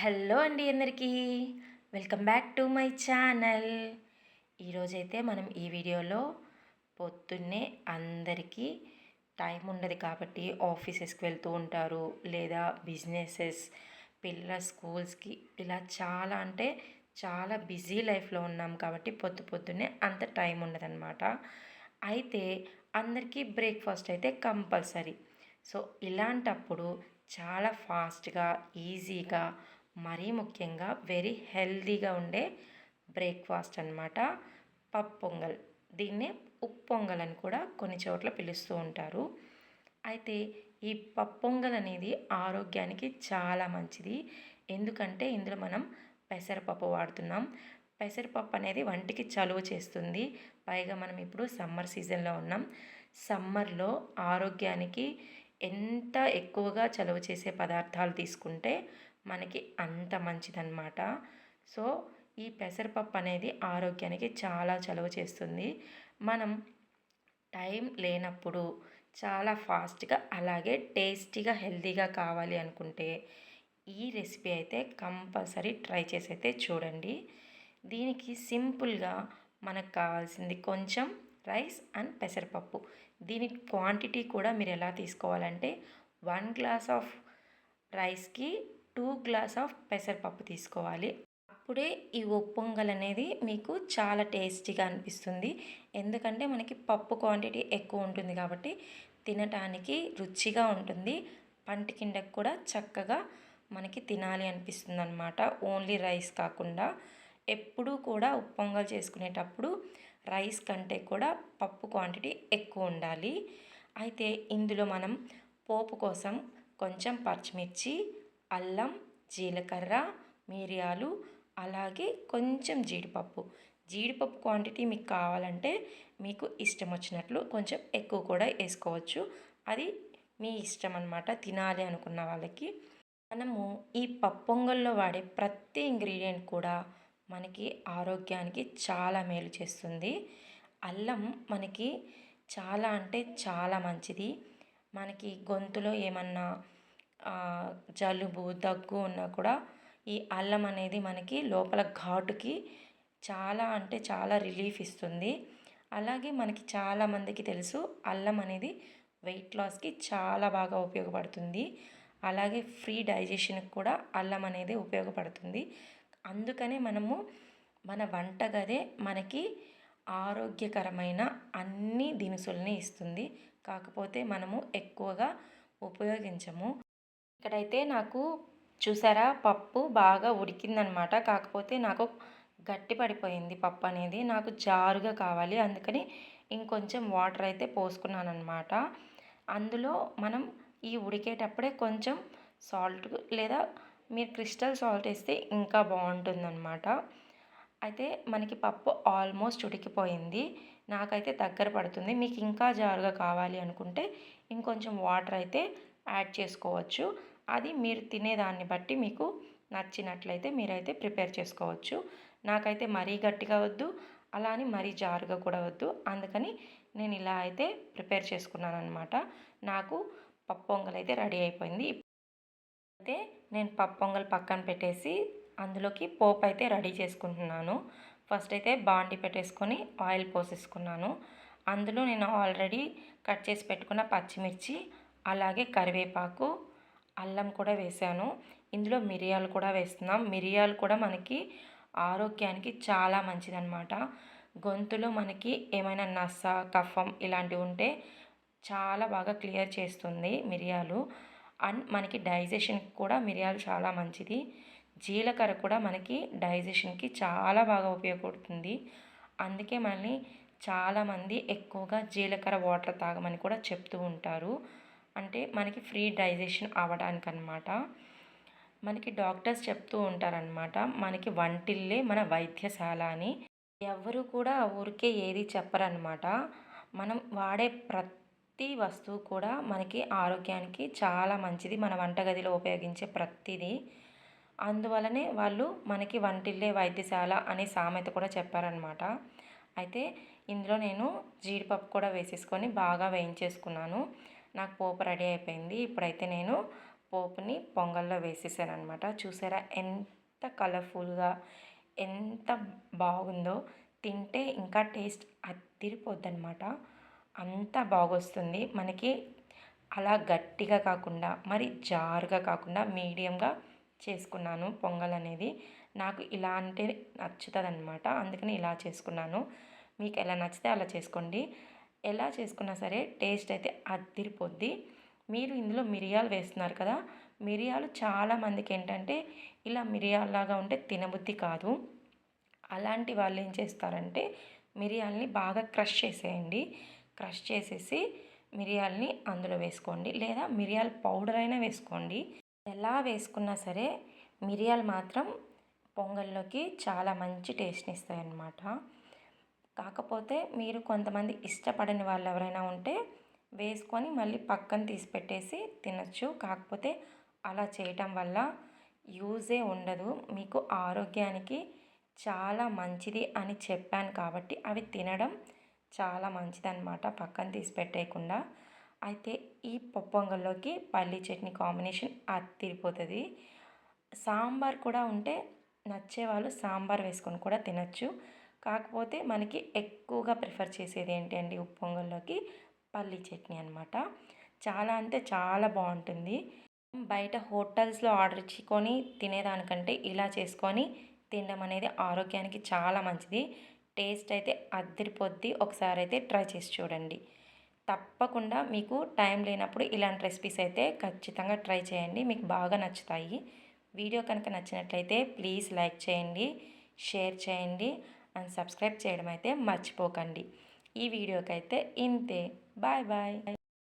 Hello అండి అందరికీ. Welcome back to my channel. ఈరోజైతే మనం ఈ వీడియోలో పొద్దున్నే అందరికీ టైం ఉండదు కాబట్టి ఆఫీసెస్కి వెళ్తూ ఉంటారు లేదా బిజినెసెస్ పిల్లల స్కూల్స్కి. ఇలా చాలా అంటే చాలా బిజీ లైఫ్లో ఉన్నాం కాబట్టి పొద్దు పొద్దున్నే అంత టైం ఉండదన్నమాట. అయితే అందరికీ బ్రేక్ఫాస్ట్ అయితే కంపల్సరీ. సో ఇలాంటప్పుడు చాలా ఫాస్ట్గా ఈజీగా మరీ ముఖ్యంగా వెరీ హెల్దీగా ఉండే బ్రేక్ఫాస్ట్ అనమాట పప్పు పొంగల్. దీన్నే ఉప్పు పొంగల్ అని కూడా కొన్ని చోట్ల పిలుస్తూ ఉంటారు. అయితే ఈ పప్పు పొంగల్ అనేది ఆరోగ్యానికి చాలా మంచిది. ఎందుకంటే ఇందులో మనం పెసరపప్పు వాడుతున్నాం. పెసరపప్పు అనేది వంటికి చలువ చేస్తుంది. పైగా మనం ఇప్పుడు సమ్మర్ సీజన్లో ఉన్నాం. సమ్మర్లో ఆరోగ్యానికి ఎంత ఎక్కువగా చలువ చేసే పదార్థాలు తీసుకుంటే మనకి అంత మంచిదన్నమాట. సో ఈ పెసరపప్పు అనేది ఆరోగ్యానికి చాలా చలువ చేస్తుంది. మనం టైం లేనప్పుడు చాలా ఫాస్ట్గా అలాగే టేస్టీగా హెల్తీగా కావాలి అనుకుంటే ఈ రెసిపీ అయితే కంపల్సరీ ట్రై చేసి అయితే చూడండి. దీనికి సింపుల్గా మనకు కావాల్సింది కొంచెం రైస్ అండ్ పెసరపప్పు. దీని క్వాంటిటీ కూడా మీరు ఎలా తీసుకోవాలంటే వన్ గ్లాస్ ఆఫ్ రైస్కి టూ గ్లాస్ ఆఫ్ పెసరపప్పు తీసుకోవాలి. అప్పుడే ఈ ఉప్పొంగల్ అనేది మీకు చాలా టేస్టీగా అనిపిస్తుంది. ఎందుకంటే మనకి పప్పు క్వాంటిటీ ఎక్కువ ఉంటుంది కాబట్టి తినటానికి రుచిగా ఉంటుంది. పంటికిండకు కూడా చక్కగా మనకి తినాలి అనిపిస్తుంది అనమాట ఓన్లీ రైస్ కాకుండా ఎప్పుడూ కూడా ఉప్పొంగల్ చేసుకునేటప్పుడు రైస్ కంటే కూడా పప్పు క్వాంటిటీ ఎక్కువ ఉండాలి. అయితే ఇందులో మనం పోపు కోసం కొంచెం పచ్చిమిర్చి అల్లం జీలకర్ర మిరియాలు అలాగే కొంచెం జీడిపప్పు. జీడిపప్పు క్వాంటిటీ మీకు కావాలంటే మీకు ఇష్టం వచ్చినట్లు కొంచెం ఎక్కువ కూడా వేసుకోవచ్చు. అది మీ ఇష్టం అనమాట తినాలి అనుకున్న వాళ్ళకి. మనము ఈ పప్పొంగల్లో వాడే ప్రతి ఇంగ్రీడియంట్ కూడా మనకి ఆరోగ్యానికి చాలా మేలు చేస్తుంది. అల్లం మనకి చాలా అంటే చాలా మంచిది. మనకి గొంతులో ఏమన్నా జలుబు దగ్గు ఉన్నా కూడా ఈ అల్లం అనేది మనకి లోపల ఘాటుకి చాలా అంటే చాలా రిలీఫ్ ఇస్తుంది. అలాగే మనకి చాలామందికి తెలుసు అల్లం అనేది వెయిట్ లాస్కి చాలా బాగా ఉపయోగపడుతుంది. అలాగే ఫ్రీ డైజెషన్కి కూడా అల్లం అనేది ఉపయోగపడుతుంది. అందుకనే మనము మన వంటగదే మనకి ఆరోగ్యకరమైన అన్ని దినుసుల్ని ఇస్తుంది. కాకపోతే మనము ఎక్కువగా ఉపయోగించము. ఇక్కడైతే నాకు చూసారా పప్పు బాగా ఉడికిందనమాట. కాకపోతే నాకు గట్టి పడిపోయింది పప్పు అనేది. నాకు జారుగా కావాలి. అందుకని ఇంకొంచెం వాటర్ అయితే పోసుకున్నాను అనమాట అందులో మనం ఈ ఉడికేటప్పుడే కొంచెం సాల్ట్ లేదా మీరు క్రిస్టల్ సాల్ట్ వేస్తే ఇంకా బాగుంటుందన్నమాట అయితే మనకి పప్పు ఆల్మోస్ట్ ఉడికిపోయింది. నాకైతే దగ్గర పడుతుంది. మీకు ఇంకా జారుగా కావాలి అనుకుంటే ఇంకొంచెం వాటర్ అయితే యాడ్ చేసుకోవచ్చు. అది మీరు తినేదాన్ని బట్టి మీకు నచ్చినట్లయితే మీరైతే ప్రిపేర్ చేసుకోవచ్చు. నాకైతే మరీ గట్టిగా వద్దు అలా అని మరీ జారుగా కూడా వద్దు. అందుకని నేను ఇలా అయితే ప్రిపేర్ చేసుకున్నాను అనమాట నాకు పప్పు పొంగల్ అయితే రెడీ అయిపోయింది. అయితే నేను పప్పు పొంగల్ పక్కన పెట్టేసి అందులోకి పోపు అయితే రెడీ చేసుకుంటున్నాను. ఫస్ట్ అయితే బాండి పెట్టేసుకొని ఆయిల్ పోసేసుకున్నాను. అందులో నేను ఆల్రెడీ కట్ చేసి పెట్టుకున్న పచ్చిమిర్చి అలాగే కరివేపాకు అల్లం కూడా వేసాను. ఇందులో మిరియాలు కూడా వేస్తున్నాం. మిరియాలు కూడా మనకి ఆరోగ్యానికి చాలా మంచిదన్నమాట. గొంతులో మనకి ఏమైనా నస కఫం ఇలాంటివి ఉంటే చాలా బాగా క్లియర్ చేస్తుంది మిరియాలు. అండ్ మనకి డైజెషన్కి కూడా మిరియాలు చాలా మంచిది. జీలకర్ర కూడా మనకి డైజెషన్కి చాలా బాగా ఉపయోగపడుతుంది. అందుకే మనల్ని చాలామంది ఎక్కువగా జీలకర్ర వాటర్ తాగమని కూడా చెప్తూ ఉంటారు. అంటే మనకి ఫ్రీ డైజెషన్ అవ్వడానికి అనమాట మనకి డాక్టర్స్ చెప్తూ ఉంటారనమాట మనకి వంటిల్లే మన వైద్యశాల అని. ఎవరు కూడా ఊరికే ఏది చెప్పరనమాట మనం వాడే ప్రతి వస్తువు కూడా మనకి ఆరోగ్యానికి చాలా మంచిది. మన వంటగదిలో ఉపయోగించే ప్రతిదీ. అందువలనే వాళ్ళు మనకి వంటిల్లే వైద్యశాల అనే సామెత కూడా చెప్పారనమాట అయితే ఇందులో నేను జీడిపప్పు కూడా వేసేసుకొని బాగా వేయించేసుకున్నాను. నాకు పోపు రెడీ అయిపోయింది. ఇప్పుడైతే నేను పోపుని పొంగల్లో వేసేసాను అనమాట చూసారా ఎంత కలర్ఫుల్గా ఎంత బాగుందో. తింటే ఇంకా టేస్ట్ అదిరిపోద్ది అనమాట అంత బాగొస్తుంది. మనకి అలా గట్టిగా కాకుండా మరి జారుగా కాకుండా మీడియంగా చేసుకున్నాను పొంగల్ అనేది. నాకు ఇలా అంటే నచ్చుతుంది అనమాట అందుకని ఇలా చేసుకున్నాను. మీకు ఎలా నచ్చితే అలా చేసుకోండి. ఎలా చేసుకున్నా సరే టేస్ట్ అయితే అదిరిపోద్ది. మీరు ఇందులో మిరియాలు వేస్తున్నారు కదా మిరియాలు చాలామందికి ఏంటంటే ఇలా మిరియాల్లాగా ఉంటే తినబుద్ధి కాదు. అలాంటి వాళ్ళు ఏం చేస్తారంటే మిరియాలని బాగా క్రష్ చేసేయండి. క్రష్ చేసేసి మిరియాలని అందులో వేసుకోండి. లేదా మిరియాల పౌడర్ అయినా వేసుకోండి. ఎలా వేసుకున్నా సరే మిరియాలు మాత్రం పొంగల్లోకి చాలా మంచి టేస్ట్ని ఇస్తాయి అన్నమాట కాకపోతే మీరు కొంతమంది ఇష్టపడని వాళ్ళు ఎవరైనా ఉంటే వేసుకొని మళ్ళీ పక్కన తీసి పెట్టేసి తినచ్చు. కాకపోతే అలా చేయటం వల్ల యూజే ఉండదు. మీకు ఆరోగ్యానికి చాలా మంచిది అని చెప్పాను కాబట్టి అవి తినడం చాలా మంచిదన్నమాట పక్కన తీసి పెట్టేయకుండా. అయితే ఈ పొంగల్లోకి పల్లీ చట్నీ కాంబినేషన్ అత్తిరిపోతుంది సాంబార్ కూడా ఉంటే నచ్చేవాళ్ళు సాంబార్ వేసుకొని కూడా తినచ్చు. కాకపోతే మనకి ఎక్కువగా ప్రిఫర్ చేసేది ఏంటి అండి పొంగల్లోకి పల్లీ చట్నీ అనమాట చాలా అంటే చాలా బాగుంటుంది. బయట హోటల్స్లో ఆర్డర్ ఇచ్చుకొని తినేదానికంటే ఇలా చేసుకొని తినడం అనేది ఆరోగ్యానికి చాలా మంచిది. టేస్ట్ అయితే అద్దరిపోద్ది ఒకసారి అయితే ట్రై చేసి చూడండి. తప్పకుండా మీకు టైం లేనప్పుడు ఇలాంటి రెసిపీస్ అయితే ఖచ్చితంగా ట్రై చేయండి. మీకు బాగా నచ్చుతాయి. వీడియో కనుక నచ్చినట్లయితే ప్లీజ్ లైక్ చేయండి షేర్ చేయండి. అండ్ సబ్స్క్రైబ్ చేయడం అయితే మర్చిపోకండి. ఈ వీడియోకైతే ఇంతే. Bye bye.